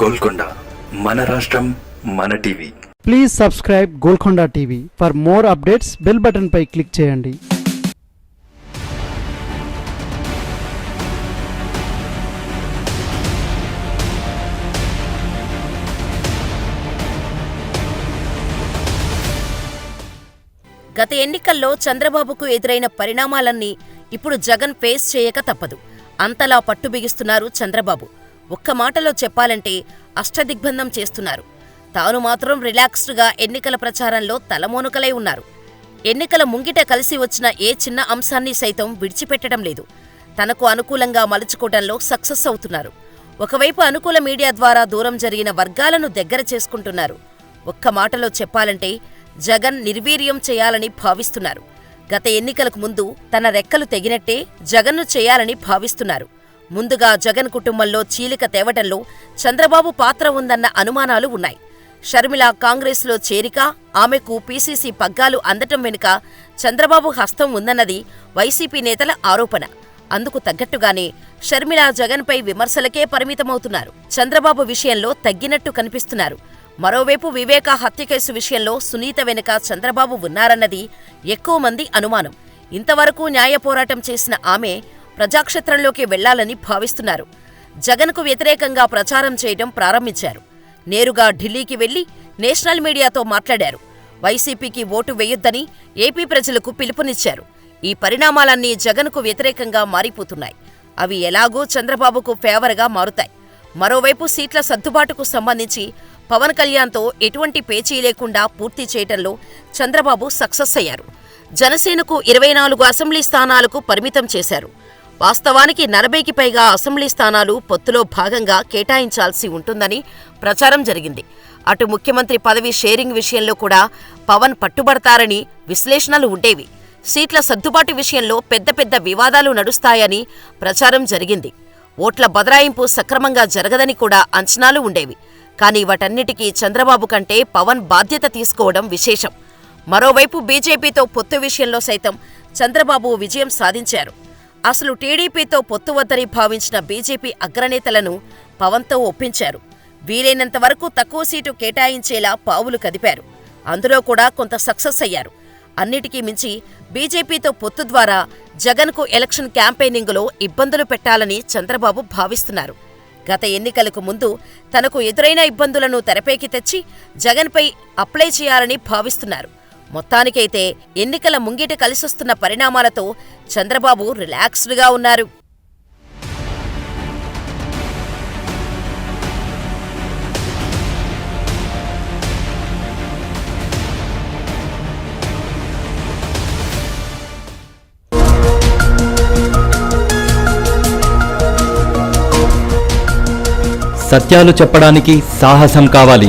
గోల్కొండ మన రాష్ట్రం మన TV. Please subscribe Golconda TV for more updates bell button pi click చేయండి. గత ఎన్నికల్లో చంద్రబాబుకు ఎదురైన పరిణామాలన్నీ ఇప్పుడు జగన్ ఫేస్ చేయక తప్పదు. అంతలా పట్టు బిగిస్తున్నారు చంద్రబాబు. ఒక్క మాటలో చెప్పాలంటే అష్టదిగ్బంధం చేస్తున్నారు. తాను మాత్రం రిలాక్స్డ్గా ఎన్నికల ప్రచారంలో తలమోనుకలై ఉన్నారు. ఎన్నికల ముంగిట కలిసి వచ్చిన ఏ చిన్న అంశాన్ని సైతం విడిచిపెట్టడం లేదు. తనకు అనుకూలంగా మలుచుకోవడంలో సక్సెస్ అవుతున్నారు. ఒకవైపు అనుకూల మీడియా ద్వారా దూరం జరిగిన వర్గాలను దగ్గర చేసుకుంటున్నారు. ఒక్క మాటలో చెప్పాలంటే జగన్ నిర్వీర్యం చేయాలని భావిస్తున్నారు. గత ఎన్నికలకు ముందు తన రెక్కలు తెగినట్టే జగన్ను చేయాలని భావిస్తున్నారు. ముందుగా జగన్ కుటుంబంలో చీలిక తేవటంలో చంద్రబాబు పాత్ర ఉందన్న అనుమానాలు ఉన్నాయి. షర్మిల కాంగ్రెస్లో చేరిక ఆమెకు పీసీసీ పగ్గాలు అందటం వెనుక చంద్రబాబు హస్తం ఉందన్నది వైసీపీ నేతల ఆరోపణ. అందుకు తగ్గట్టుగానే షర్మిల జగన్పై విమర్శలకే పరిమితమవుతున్నారు. చంద్రబాబు విషయంలో తగ్గినట్టు కనిపిస్తున్నారు. మరోవైపు వివేక హత్య కేసు విషయంలో సునీత వెనుక చంద్రబాబు ఉన్నారన్నది ఎక్కువ మంది అనుమానం. ఇంతవరకు న్యాయ పోరాటం చేసిన ఆమె ప్రజాక్షేత్రంలోకి వెళ్ళాలని భావిస్తున్నారు. జగన్కు వ్యతిరేకంగా ప్రచారం చేయడం ప్రారంభించారు. నేరుగా ఢిల్లీకి వెళ్ళి నేషనల్ మీడియాతో మాట్లాడారు. వైసీపీకి ఓటు వేయొద్దని ఏపీ ప్రజలకు పిలుపునిచ్చారు. ఈ పరిణామాలన్నీ జగన్కు వ్యతిరేకంగా మారిపోతున్నాయి. అవి ఎలాగూ చంద్రబాబుకు ఫేవర్గా మారుతాయి. మరోవైపు సీట్ల సర్దుబాటుకు సంబంధించి పవన్ కళ్యాణ్తో ఎటువంటి పేచీ లేకుండా పూర్తి చేయటంలో చంద్రబాబు సక్సెస్ అయ్యారు. జనసేనకు ఇరవై నాలుగు అసెంబ్లీ స్థానాలకు పరిమితం చేశారు. వాస్తవానికి నలభైకి పైగా అసెంబ్లీ స్థానాలు పొత్తులో భాగంగా కేటాయించాల్సి ఉంటుందని ప్రచారం జరిగింది. అటు ముఖ్యమంత్రి పదవి షేరింగ్ విషయంలో కూడా పవన్ పట్టుబడతారని విశ్లేషణలు ఉండేవి. సీట్ల సర్దుబాటు విషయంలో పెద్ద పెద్ద వివాదాలు నడుస్తాయని ప్రచారం జరిగింది. ఓట్ల బదలాయింపు సక్రమంగా జరగదని కూడా అంచనాలు ఉండేవి. కానీ వాటన్నిటికీ చంద్రబాబు కంటే పవన్ బాధ్యత తీసుకోవడం విశేషం. మరోవైపు బీజేపీతో పొత్తు విషయంలో సైతం చంద్రబాబు విజయం సాధించారు. అసలు టీడీపీతో పొత్తు వద్దని భావించిన బీజేపీ అగ్రనేతలను పవన్తో ఒప్పించారు. వీలైనంత వరకు తక్కువ సీటు కేటాయించేలా పావులు కదిపారు. అందులో కూడా కొంత సక్సెస్ అయ్యారు. అన్నిటికీ మించి బీజేపీతో పొత్తు ద్వారా జగన్కు ఎలక్షన్ క్యాంపెయినింగ్లో ఇబ్బందులు పెట్టాలని చంద్రబాబు భావిస్తున్నారు. గత ఎన్నికలకు ముందు తనకు ఎదురైన ఇబ్బందులను తెరపైకి తెచ్చి జగన్పై అప్లై చేయాలని భావిస్తున్నారు. మొత్తానికైతే ఎన్నికల ముంగిట కలిసొస్తున్న పరిణామాలతో చంద్రబాబు రిలాక్స్డ్గా ఉన్నారు. సత్యాలు చెప్పడానికి సాహసం కావాలి.